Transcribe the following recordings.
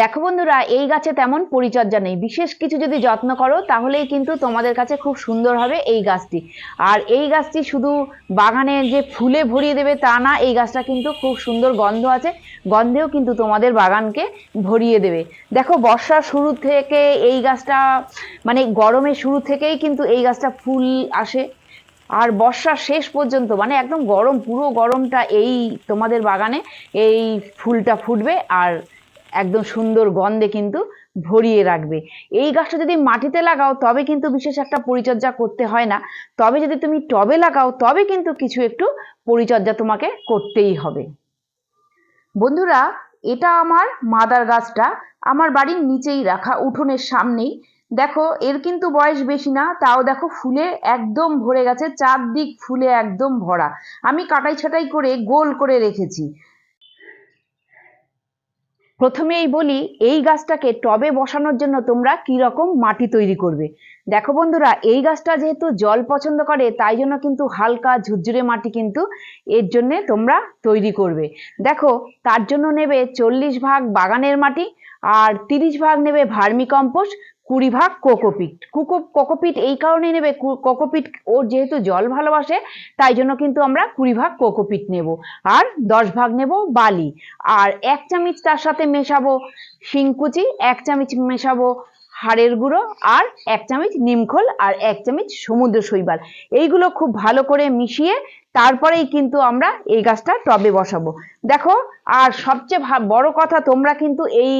দেখো বন্ধুরা, এই গাছে তেমন পরিচর্যা নেই। বিশেষ কিছু যদি যত্ন করো, তাহলেই কিন্তু তোমাদের কাছে খুব সুন্দর হবে এই গাছটি। আর এই গাছটি শুধু বাগানে যে ফুলে ভরিয়ে দেবে তা না, এই গাছটা কিন্তু খুব সুন্দর গন্ধ আছে। গন্ধেও কিন্তু তোমাদের বাগানকে ভরিয়ে দেবে। দেখো, বর্ষার শুরু থেকে এই গাছটা মানে গরমের শুরু থেকেই কিন্তু এই গাছটা ফুল আসে। আর বর্ষার শেষ পর্যন্ত মানে একদম গরম, পুরো গরমটা এই তোমাদের বাগানে এই ফুলটা ফুটবে। আর একদম সুন্দর গন্ধে কিন্তু ভরিয়ে রাখবে। এই গাছটা যদি মাটিতে লাগাও, তবে কিন্তু বিশেষ একটা পরিচর্যা করতে হয় না। তবে যদি তুমি টবে লাগাও, তবে কিন্তু কিছু একটু পরিচর্যা তোমাকে করতেই হবে। বন্ধুরা, এটা আমার মাদার গাছটা। আমার বাড়ির নিচেই রাখা উঠোনের সামনেই। দেখো, এর কিন্তু বয়স বেশি না, তাও দেখো ফুলে একদম ভরে গেছে, চারদিক ফুলে একদম ভরা। আমি কাটাই ছাটাই করে গোল করে রেখেছি। প্রথমেই বলি, এই গাছটাকে টবে বসানোর জন্য তোমরা কি রকম মাটি তৈরি করবে? দেখো বন্ধুরা, এই গাছটা যেহেতু জল পছন্দ করে, তাই জন্য কিন্তু হালকা ঝুরঝুরে মাটি কিন্তু এর জন্য তোমরা তৈরি করবে। দেখো, তার জন্য নেবে চল্লিশ ভাগ বাগানের মাটি আর তিরিশ ভাগ নেবে ভার্মি কম্পোস্ট কুড়ি ভাগ কোকোপিট। কুকো কোকোপিট এই কারণে নেবে। কোকোপিট ও যেহেতু জল ভালোবাসে, তাই জন্য কিন্তু আমরা কুড়ি ভাগ কোকোপিট নেব। আর দশ ভাগ নেব বালি। আর এক চামচ তার সাথে মেশাবো শিংকুচি, এক চামচ মেশাবো হাড়ের গুঁড়ো আর এক চামচ নিমখোল আর এক চামচ সমুদ্র শৈবাল। এইগুলো খুব ভালো করে মিশিয়ে তারপরেই কিন্তু আমরা এই গাছটা টবে বসাবো। দেখো, আর সবচেয়ে বড় কথা, তোমরা কিন্তু এই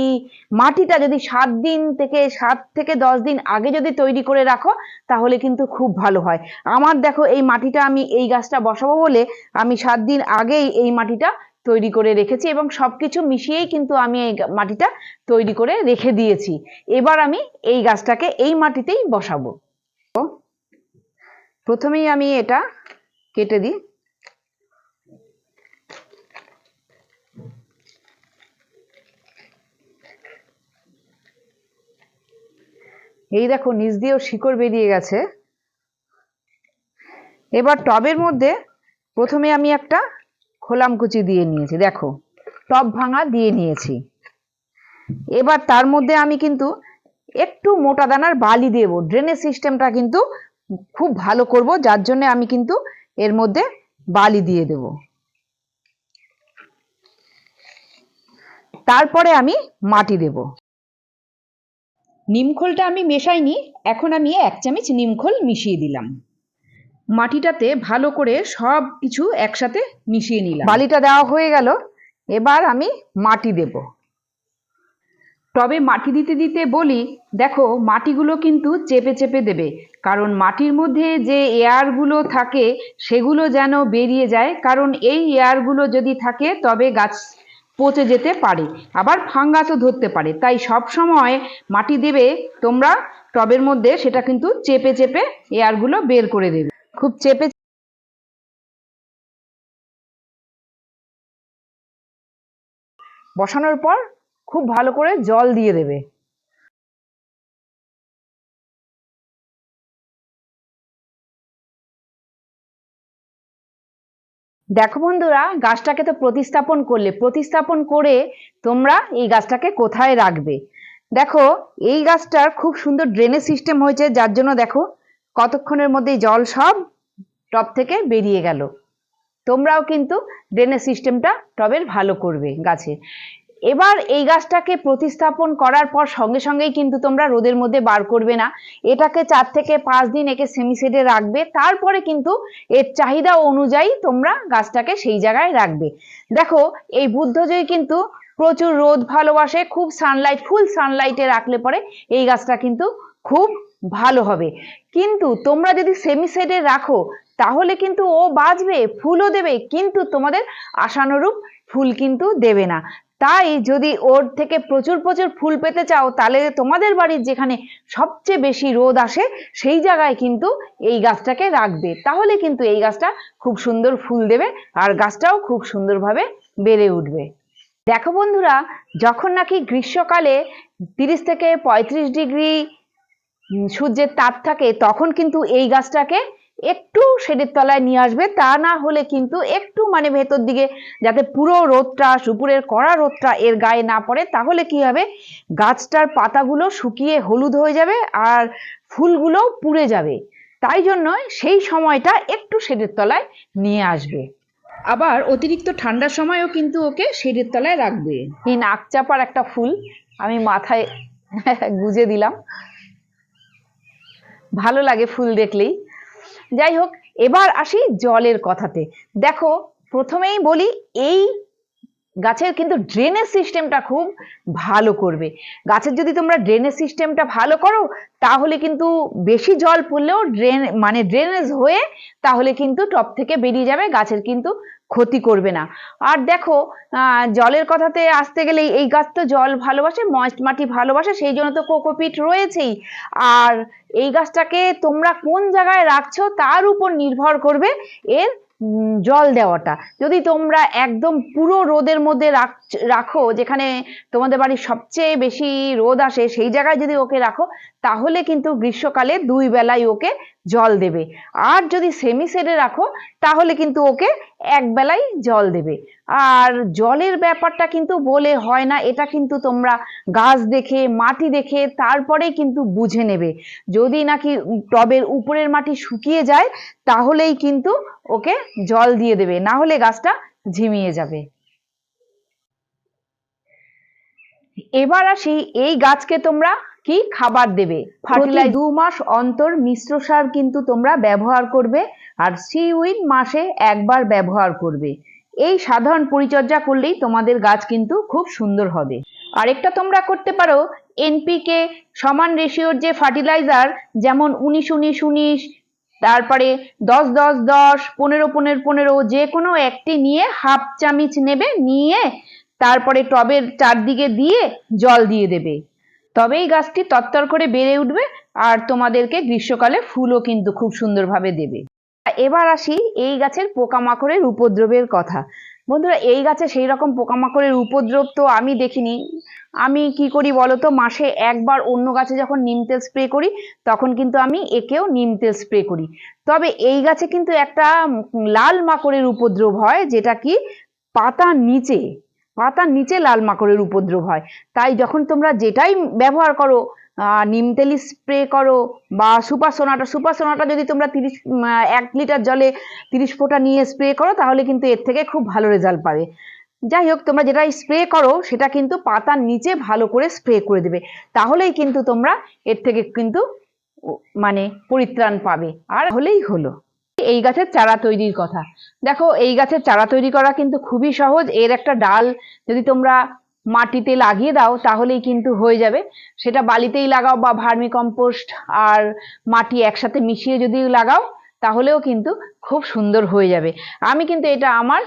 মাটিটা যদি সাত দিন থেকে, সাত থেকে দশ দিন আগে যদি তৈরি করে রাখো, তাহলে কিন্তু খুব ভালো হয়। আমার দেখো, এই মাটিটা আমি এই গাছটা বসাবো বলে আমি সাত দিন আগেই এই মাটিটা তৈরি করে রেখেছি এবং সব কিছু মিশিয়েই কিন্তু আমি এই মাটিটা তৈরি করে রেখে দিয়েছি। এবার আমি এই গাছটাকে এই মাটিতেই বসাবো। প্রথমেই আমি এটা কেটে দিই। এই দেখো, নিচ দিয়েও শিকড় বেরিয়ে গেছে। এবার টবের মধ্যে প্রথমে আমি একটা খোলামকুচি দিয়ে নিয়েছি, দেখো। টপ ভাঙা দিয়ে নিয়েছি। এবার তার মধ্যে আমি কিন্তু একটু মোটা দানার বালি দেব। ড্রেনেজ সিস্টেমটা কিন্তু খুব ভালো করব, যার জন্য আমি কিন্তু এর মধ্যে বালি দিয়ে দেব। তারপরে আমি মাটি দেব। নিমখোলটা আমি মেশাইনি, এখন আমি এক চামচ নিমখোল মিশিয়ে দিলাম। মাটিটাতে ভালো করে সব কিছু একসাথে মিশিয়ে নিলাম। বালিটা দেওয়া হয়ে গেল এবার আমি মাটি দেব। টবে মাটি দিতে দিতে বলি দেখো মাটিগুলো কিন্তু চেপে চেপে দেবে কারণ মাটির মধ্যে যে এয়ারগুলো থাকে সেগুলো যেন বেরিয়ে যায় কারণ এই এয়ারগুলো যদি থাকে তবে গাছ পচে যেতে পারে আবার ফাঙ্গাসও ধরতে পারে। তাই সব সময় মাটি দেবে তোমরা টবের মধ্যে সেটা কিন্তু চেপে চেপে এয়ারগুলো বের করে দেবে। খুব চেপে বসানোর পর খুব ভালো করে জল দিয়ে দেবে। দেখো বন্ধুরা, গাছটাকে তো প্রতিস্থাপন করলে, প্রতিস্থাপন করে তোমরা এই গাছটাকে কোথায় রাখবে? দেখো, এই গাছটার খুব সুন্দর ড্রেনেজ সিস্টেম হয়েছে, যার জন্য দেখো কতক্ষণের মধ্যে জল সব টব থেকে বেরিয়ে গেল। তোমরাও কিন্তু ড্রেনেজ সিস্টেমটা টবের ভালো করবে গাছে। এবার এই গাছটাকে প্রতিস্থাপন করার পর সঙ্গে সঙ্গেই কিন্তু তোমরা রোদের মধ্যে বার করবে না। এটাকে চার থেকে পাঁচ দিন একে সেমিসেডে রাখবে। তারপরে কিন্তু এর চাহিদা অনুযায়ী তোমরা গাছটাকে সেই জায়গায় রাখবে। দেখো, এই বুদ্ধজয়ী কিন্তু প্রচুর রোদ ভালোবাসে, খুব সানলাইট ফুল সানলাইটে রাখলে পরে এই গাছটা কিন্তু খুব ভালো হবে। কিন্তু তোমরা যদি সেমি শেডে রাখো, তাহলে কিন্তু ও বাঁচবে, ফুলও দেবে, কিন্তু তোমাদের আশানুরূপ ফুল কিন্তু দেবে না। তাই যদি ওর থেকে প্রচুর প্রচুর ফুল পেতে চাও, তাহলে তোমাদের বাড়ির যেখানে সবচেয়ে বেশি রোদ আসে, সেই জায়গায় কিন্তু এই গাছটাকে রাখবে। তাহলে কিন্তু এই গাছটা খুব সুন্দর ফুল দেবে, আর গাছটাও খুব সুন্দরভাবে বেড়ে উঠবে। দেখো বন্ধুরা, যখন নাকি গ্রীষ্মকালে তিরিশ থেকে পঁয়ত্রিশ ডিগ্রি সূর্যের তাপ থাকে, তখন কিন্তু এই গাছটাকে একটু শেডের তলায় নিয়ে আসবে। তা না হলে কিন্তু একটু মানে ভেতর দিকে যাতে পুরো রোদটা, সুপুরের কড়া রোদটা এর গায়ে না পড়ে, তাহলে কি হবে? গাছটার পাতাগুলো শুকিয়ে হলুদ হয়ে যাবে আর ফুলগুলো পুড়ে যাবে। তাই জন্য সেই সময়টা একটু শেডের তলায় নিয়ে আসবে। আবার অতিরিক্ত ঠান্ডার সময়ও কিন্তু ওকে শেডের তলায় রাখবে। এই নাক চাপার একটা ফুল আমি মাথায় গুজে দিলাম। ভালো লাগে ফুল দেখলেই। যাই হোক এবার আসি জলের কথাতে। দেখো প্রথমেই বলি এই গাছের কিন্তু ড্রেনেজ সিস্টেমটা খুব ভালো করবে। গাছের যদি তোমরা ড্রেনেজ সিস্টেমটা ভালো করো, তাহলে কিন্তু বেশি জল পড়লেও ড্রেন মানে ড্রেনেজ হয়ে তাহলে কিন্তু টপ থেকে বেরিয়ে যাবে, গাছের কিন্তু ক্ষতি করবে না। আর দেখো জলের কথাতে আসতে গেলে এই গাছ তো জল ভালোবাসে ময়েস্ট মাটি ভালোবাসে, সেই জন্য তো কোকোপিট রয়েছেই। আর এই গাছটাকে তোমরা কোন জায়গায় রাখছো, তার উপর নির্ভর করবে এর জল দেওয়াটা। যদি তোমরা একদম পুরো রোদের মধ্যে রাখ- যেখানে তোমাদের বাড়ির সবচেয়ে বেশি রোদ আসে, সেই জায়গায় যদি ওকে রাখো, তাহলে কিন্তু গ্রীষ্মকালে দুই বেলায় ওকে জল দেবে। আর যদি সেমি সেডে রাখো, তাহলে কিন্তু ওকে এক বেলায় জল দেবে। আর জলের ব্যাপারটা কিন্তু বলে হয় না, এটা কিন্তু তোমরা গাছ দেখে, মাটি দেখে, তারপরেই কিন্তু বুঝে নেবে। যদি নাকি টবের উপরের মাটি শুকিয়ে যায়, তাহলেই কিন্তু ওকে জল দিয়ে দেবে না হলে গাছটা ঝিমিয়ে যাবে। এবার আসি এই গাছকে তোমরা কি খাবার দেবে? ফার্টিলাইজার দু মাস অন্তর মিশ্র সার কিন্তু তোমরা ব্যবহার করবে আর সি উইন মাসে একবার ব্যবহার করবে। এই সাধারণ পরিচর্যা করলেই তোমাদের গাছ কিন্তু খুব সুন্দর হবে। আরেকটা তোমরা করতে পারো এনপিকে সমান রেশিওর যে ফার্টিলাইজার যেমন উনিশ উনিশ উনিশ তারপরে দশ দশ দশ, পনেরো পনেরো পনেরো, যে কোনো একটি নিয়ে হাফ চামিচ নেবে, নিয়ে তারপরে টবের চারদিকে দিয়ে জল দিয়ে দেবে। তবেই গাছটি তত্তর করে বেড়ে উঠবে আর তোমাদেরকে গ্রীষ্মকালে ফুলও কিন্তু খুব সুন্দরভাবে দেবে। এবার আসি এই গাছের পোকামাকড়ের উপদ্রবের কথা। বন্ধুরা, এই গাছে সেই রকম পোকামাকড়ের উপদ্রব তো আমি দেখিনি। আমি কি করি বলতো? মাসে একবার অন্য গাছে যখন নিম তেল স্প্রে করি, তখন কিন্তু আমি একেও নিম তেল স্প্রে করি। তবে এই গাছে কিন্তু একটা লাল মাকড়ের উপদ্রব হয়, যেটা কি? পাতার নিচে পাতার নিচে লাল মাকড়ের উপদ্রব হয়। তাই যখন তোমরা যেটাই ব্যবহার করো নিম তেল স্প্রে করো বা সুপার সোনাটা সুপার সোনাটা যদি তোমরা তিরিশ এক লিটার জলে তিরিশ ফোঁটা নিয়ে স্প্রে করো, তাহলে কিন্তু এর থেকে খুব ভালো রেজাল্ট পাবে। যাই হোক তোমরা যেটা স্প্রে করো, সেটা কিন্তু পাতার নিচে ভালো করে স্প্রে করে দেবে। তাহলেই কিন্তু তোমরা এর থেকে কিন্তু মানে পরিত্রাণ পাবে। আর হলেই হলো। এই গাছের চারা তৈরির কথা। দেখো, এই গাছের চারা তৈরি করা কিন্তু খুবই সহজ। এর একটা ডাল যদি তোমরা মাটিতে লাগিয়ে দাও, তাহলেই কিন্তু হয়ে যাবে। সেটা বালিতেই লাগাও বা ভার্মি কম্পোস্ট আর মাটি একসাথে মিশিয়ে যদি লাগাও, তাহলেও কিন্তু খুব সুন্দর হয়ে যাবে। আমি কিন্তু এটা আমার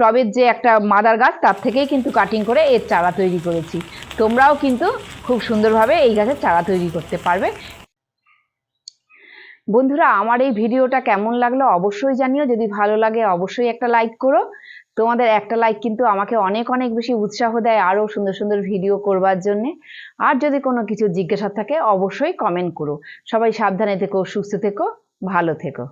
টবের যে একটা মাদার গাছ, তার থেকেই কিন্তু কাটিং করে এর চারা তৈরি করেছি। তোমরাও কিন্তু খুব সুন্দরভাবে এই গাছের চারা তৈরি করতে পারবে। বন্ধুরা, আমার এই ভিডিওটা কেমন লাগল অবশ্যই জানিও। যদি ভালো লাগে, অবশ্যই একটা লাইক করো। তোমাদের একটা লাইক কিন্তু আমাকে অনেক অনেক বেশি উৎসাহ দেয় আরও সুন্দর সুন্দর ভিডিও করবার জন্যে। আর যদি কোনো কিছু জিজ্ঞাসা থাকে, অবশ্যই কমেন্ট করো। সবাই সাবধানে থেকো, সুস্থ থেকো, ভালো থেকো।